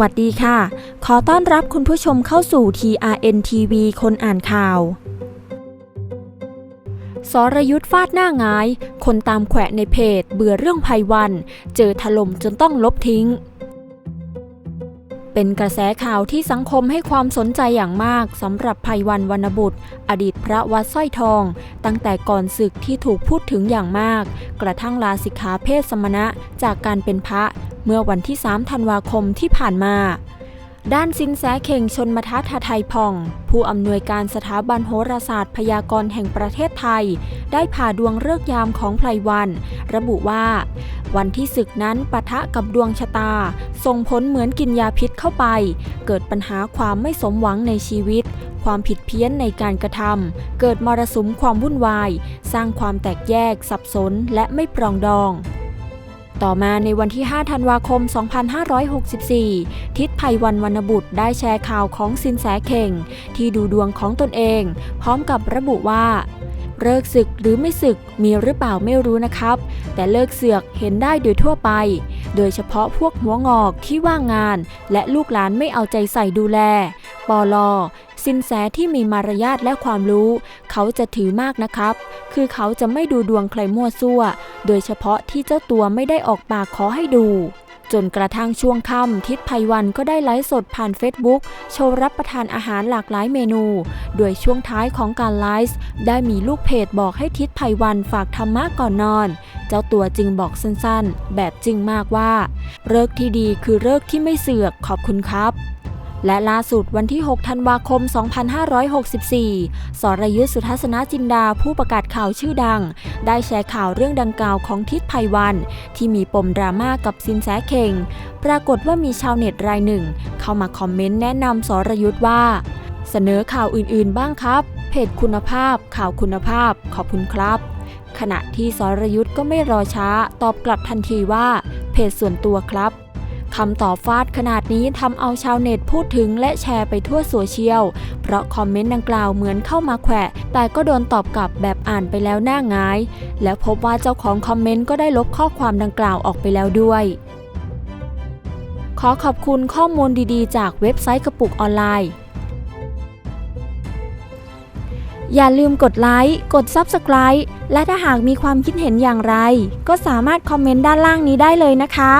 วัสดีค่ะ ขอต้อนรับคุณผู้ชมเข้าสู่ TRN TV คนอ่านข่าว สรยุทธ์ฟาดหน้างาย คนตามแขวะในเพจ เบื่อเรื่องภัยวัน เจอถล่มจนต้องลบทิ้ง เป็นกระแสข่าวที่สังคมให้ความสนใจอย่างมากสำหรับภัยวันวรรณบุตร อดีตพระวัดสร้อยทอง ตั้งแต่ก่อนศึกที่ถูกพูดถึงอย่างมาก กระทั่งลาสิกขาเพศสมณะจากการเป็นพระ เมื่อวันที่ 3 ธันวาคมที่ผ่านมา ด้านสินแสเข่งชนมทัทไทยพอง ผู้อำนวยการสถาบันโหราศาสตร์พยากรณ์แห่งประเทศไทย ได้ผ่าดวงเลิกยามของไพลวัน ระบุว่า วันที่ศึกนั้นปะทะกับดวงชะตา ส่งผลเหมือนกินยาพิษเข้าไป เกิดปัญหาความไม่สมหวังในชีวิตความผิดเพี้ยนในการกระทำ เกิดมรสุมความวุ่นวาย สร้างความแตกแยก สับสน และไม่ปรองดอง ต่อมาในวันที่ 5 ธันวาคม 2564 ทิศภัยวันวรรณบุตรได้แชร์ข่าวของสินแสเข่ง ที่ดูดวงของตนเอง พร้อมกับระบุว่าเลิกศึกหรือไม่ศึกมีหรือเปล่าไม่รู้นะครับ แต่เลิกเสือกเห็นได้โดยทั่วไป โดยเฉพาะพวกหัวงอกที่ว่างงาน และลูกหลานไม่เอาใจใส่ดูแลปอลอ สินแสที่มีมารยาทและความรู้ เขาจะถือมากนะครับ คือเขาจะไม่ดูดวงใครมั่วซั่ว โดยเฉพาะที่เจ้าตัวไม่ได้ออกปากขอให้ดู จนกระทั่งช่วงค่ำทิศภัยวันก็ได้ไลฟ์สดผ่านเฟซบุ๊กโชว์รับประทานอาหารหลากหลายเมนู โดยช่วงท้ายของการไลฟ์ได้มีลูกเพจบอกให้ทิศภัยวันฝากธรรมะก่อนนอน เจ้าตัวจึงบอกสั้นๆ แบบจริงมากว่าเลิกที่ดีคือเลิกที่ไม่เสือกขอบคุณครับ และล่าสุดวันที่ 6 ธันวาคม 2564 สรยุทธสุทัศนจินดาผู้ประกาศข่าวชื่อดัง ได้แชร์ข่าวเรื่องดังกล่าวของทิศภัยวัน ที่มีปมดราม่ากับสินแสเข่งปรากฏว่ามีชาวเน็ตรายหนึ่ง เข้ามาคอมเมนต์แนะนำสรยุทธ์ว่า เสนอข่าวอื่นๆ บ้างครับ เพจคุณภาพ ข่าวคุณภาพ ขอบคุณครับขณะที่สรยุทธ์ก็ไม่รอช้า ตอบกลับทันทีว่า เพจส่วนตัวครับ คำต่อฟาดขนาดนี้ทำเอาชาวเน็ตพูดถึงและแชร์ไปทั่วโซเชียล เพราะคอมเมนต์ดังกล่าวเหมือนเข้ามาแขวะ แต่ก็โดนตอบกลับแบบอ่านไปแล้วหน้าหงาย แล้วพบว่าเจ้าของคอมเมนต์ก็ได้ลบข้อความดังกล่าวออกไปแล้วด้วยขอขอบคุณข้อมูลดีๆ จากเว็บไซต์กระปุกออนไลน์ อย่าลืมกดไลค์ กด Subscribe และถ้าหากมีความคิดเห็นอย่างไร ก็สามารถคอมเมนต์ด้านล่างนี้ได้เลยนะคะ